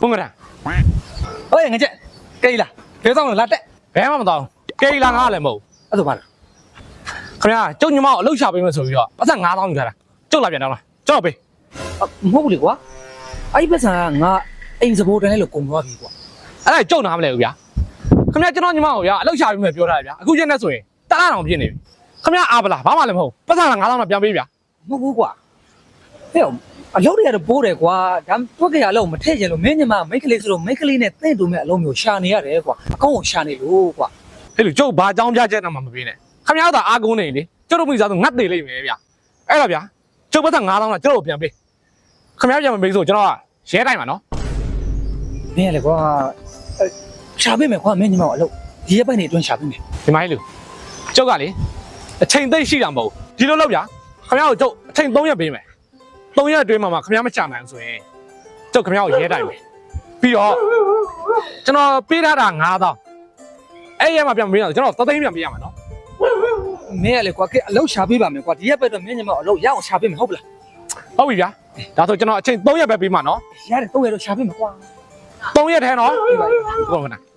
ဘုံကရံဟေးငါချက်ကိလားဘယ်ဆောင်လာတက်ဘယ်မှမတော့ကဲလာငါလည်းမဟုတ်အဲ့ဒါပါလားခင်ဗျာကျုပ်ညီမကိုအလုပ်ရှာပေးမယ်ဆိုပြီးတော့ပတ်သက်9000ယူထားတာကျုပ်လာပြန်တော့လားကျုပ်ပေးမဟုတ်ဘူးလေကွာအဲ့ဒီပတ်စံကငါအိမ်စပိုးတန်းလေးလို့ကုန်သွားပြီကွာအဲ့ဒါကျုပ်နားမလဲဘူးဗျာခင်ဗျာကျွန်တော်ညီမကိုဗျာအလုပ်ရှာပေးမယ်ပြောထားတယ်ဗျာအခုချက်နဲ့ဆိုရင်တလားတောင်ပြည့်နေပြီခင်ဗျာအားပလားဘာမှလည်းမဟုတ်ပတ်သက်9000တော့ပြန်ပေးဗျာမဟုတ်ဘူးကွာ ဟဲ့အလုပ်တွေကတော့ပိုးတယ်ကွာဒါတွက်ကြရလို့မထည့်ချင်လို့မင်းညီမမိတ်ကလေးဆိုလို့မိတ်ကလေးနဲ့တင့်တူမဲ့အလုံးမျိုးရှာနေရတယ်ကွာအကောင့်ကိုရှာနေလို့ကွာဟဲ့လူကျုပ်ဘာအကြောင်းပြချက်တော့မှမပေးနဲ့ခင်ဗျားတော့အားကုန်းနေလေကျုပ်တို့မိသားစုငတ်သေးလိမ့်မယ်ဗျာအဲ့တော့ဗျာကျုပ်ပတ်သက်9000တော့ကျုပ်တို့ပြန်ပေးခင်ဗျားပြန်မပေးဆိုကျွန်တော်ကရဲတိုင်းပါနော်မင်းရလေကွာအဲ့ရှာပေးမယ်ကွာမင်းညီမကိုအလုပ်ဒီရက်ပိုင်းနေအတွင်းရှာပေးမယ်ဒီမိုင်းလူကျုပ်ကလေအချိန်သိပ်ရှိတာမဟုတ်ဘူးဒီလိုလုပ်ဗျာခင်ဗျားကိုကျုပ်အချိန်3ရက်ပေးမယ် 3ရက်အတွင်းမှာမှခင်ဗျားမချနိုင်ဘူးဆိုရင်ကျုပ်ခင်ဗျားကိုရဲတိုင်းမယ်ပြီးတော့ကျွန်တော်ပေးထားတာ9000အဲ့ရက်မှာပြန်မပေးတော့ကျွန်တော်သသိန်းပြန်ပေးရမှာနော်မင်းရလေကွာကဲအလုပ်ရှာပေးပါမယ်ကွာဒီရက်ပိုင်းတော့မင်းညီမကိုအလုပ်ရအောင်ရှာပေးမယ်ဟုတ်ပလားဟုတ်ပြီဗျာဒါဆိုကျွန်တော်အချိန်3ရက်ပဲပေးမှာနော်ရတယ်တော့ရတော့ရှာပေးမယ်ကွာ3ရက်ထဲနော်ပြပါပြီဟုတ်ကဲ့ကျု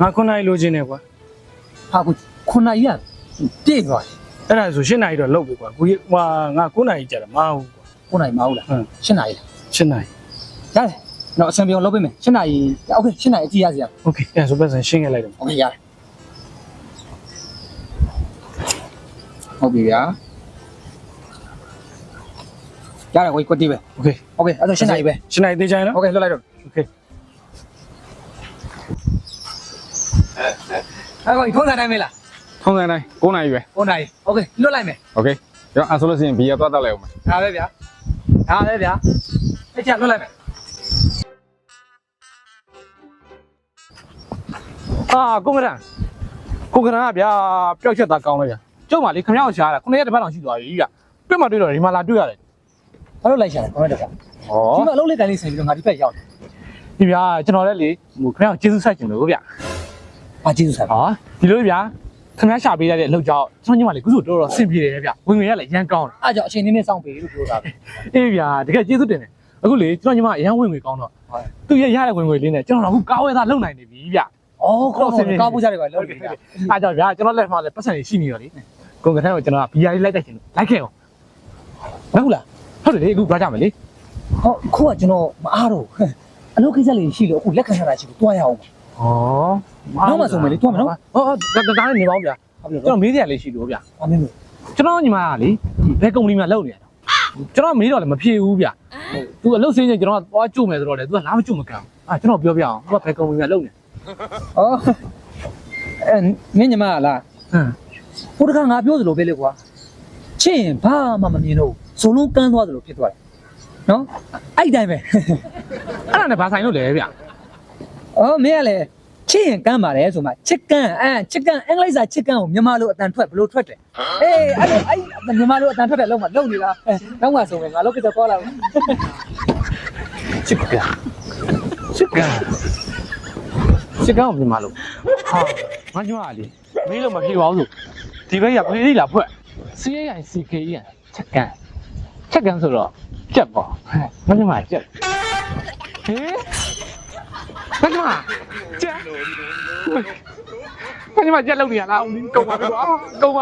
ငါခုနကလိုချင်တယ်ကွာ ဟာကူခုနကြီးကပြည့်သွားတယ် အဲ့ဒါဆို၈နာရီတော့လောက်ပြီကွာကိုကြီးဟွာငါ9နာရီကြာတယ်မဟုတ်ကွာ ခုနကြီးမဟုတ်လား ဟမ် ၈နာရီလား ၈နာရီ ရတယ်တော့အဆင်ပြေအောင်လုပ်ပေးမယ်၈နာရီโอเค၈နာရီအကြည့်ရစီရ โอเคအဲ့ဒါဆိုပတ်စံရှင်းခဲ့လိုက်တော့ โอเคရတယ်ဟုတ်ပြီဗျာရတယ်ကိုကိုတီးပဲ โอเค โอเคအဲ့ဒါ၈နာရီပဲ ၈နာရီသေးချင်နော် โอเคလွှတ်လိုက်တော့ โอเค အဲ့ကိုထုံးစံတိုင်းမေးလား ထုံးစံတိုင်း9နိုင်ပဲ 9နာရီโอเคလွှတ်လိုက်မယ် โอเคရောအဲ့ဆိုလို့ရှိရင်ဘီယာသွားတက်လိုက်အောင်မယ် ဒါပဲဗျာဒါပဲဗျာအဲ့ချက်လွှတ်လိုက်မယ် အာကိုကရန်ကိုကရန်ကဗျာပျောက်ချက်သားကောင်းလိုက်ဗျာကျုပ်မှလေခင်ဗျားကိုရှားတာ9ရက်တစ်ပတ်လောက်ရှိသွားပြီဗျာပြတ်မှတွေ့တော့ဒီမှာလာတွေ့ရတယ် ဘာလို့လိုက်ရှာလဲခေါင်းတက်ဩကဒီမှာအလုပ်လေးကန်လေးဆင်ပြီးတော့ငါဒီဘက်ရောက်တယ် ဒီဗျာကျွန်တော်လည်းလေဟိုခင်ဗျားကိုကျေးဇူးဆက်ချင်လို့ဗျာ ဘာကျေးဇူးဆရာဟာဒီလိုဗျာခင်ဗျားရှာပေးရတဲ့အလုပ်ကြောင့်ကျွန်တော်ညီမလေးကုစုတော်တော်ဆင်ပြေတယ်ဗျာဝင်ငွေရလည်းရမ်းကောင်းတယ်အားကြောင့်အချိန်နည်းနည်းစောင့်ပေးလို့ပြောတာပဲအေးဗျာတကယ်ကျေးဇူးတင်တယ်အခုလေကျွန်တော်ညီမအရန်ဝင်ငွေကောင်းတော့ဟုတ်သူရရတဲ့ဝင်ငွေလေးနဲ့ကျွန်တော်တော့အခုကားဝဲသားလုံနိုင်နေပြီဗျာအော်ကောင်းကောင်းကားပူးကြတယ်ကွာလောက်ပြီဗျာအားကြောင့်ဗျာကျွန်တော်လက်မှာလည်းပတ်စံတွေရှိနေတော့လေကုန်ကထန်းကိုကျွန်တော်ကဘီယာလေးလိုက်တိုက်ချင်လို့လိုက်ခဲ့အောင်မဟုတ်လားဟုတ်တယ်လေအခုပြောကြမယ်လေဟောခုကကျွန်တော်မအားတော့အလုပ်ကိစ္စလေးရှိလို့အခုလက်ခံရတာရှိလို့တွားရအောင်ဩ နောက်မှဆိုမယ်လေတွားမယ်နော်ဟောဒါဒါနဲ့နေပါဦးဗျာဟုတ်ပြီကျွန်တော်မေးစရာလေးရှိလို့ဗျာအမင်းတို့ကျွန်တော်ညီမကလေဘယ်ကုမ္ပဏီမှာလုပ်နေရတော့ကျွန်တော်မေးတော့လည်းမဖြေဘူးဗျာသူအလုပ်စင်းချင်းကျွန်တော်ကသွားကြုံမယ်ဆိုတော့လေသူကလာမကြုံမကန်အာကျွန်တော်ပြောပြအောင်သူကဘယ်ကုမ္ပဏီမှာလုပ်နေအော်အဲမင်းညီမလားဟမ်ဟိုတခါငါပြောသလိုပဲလေကွာချင်းရင်ဘာမှမမြင်တော့ဇုံလုံးကန်းသွားသလိုဖြစ်သွားတယ်နော်အဲ့တိုင်းပဲအဲ့ဒါနဲ့ဘာဆိုင်လို့လဲဗျာအော်မင်းကလည်း ချစ်ရင်ကမ်းပါတယ်ဆိုမှချစ်ကန်အဲချစ်ကန်အင်္ဂလိပ်စာချစ်ကန်ကိုမြန်မာလိုအတန်ထွက်ဘလို့ထွက်တယ်အေးအဲ့လိုအဲ့မြန်မာလိုအတန်ထွက်တယ်လုံးမလုံးနေတာအဲတော့မှဆိုမယ်ငါလုံးကတော့ခေါ်လာဘူးချစ်ကန်ချစ်ကန်ချစ်ကန်ကိုမြန်မာလို့ဟာငါညီမကလေမေးလို့မဖြေပါဘူးဆိုဒီဘက်ကပြေးသေးလားဖွက် CAI CKE ချက်ကန်ချက်ကန်ဆိုတော့ကြက်ပေါ့ဟဲ့ငါညီမကြက်ဟေးငါညီမ ကြက်ငါညီမကြက်လုံနေရလားအောင်ကုန်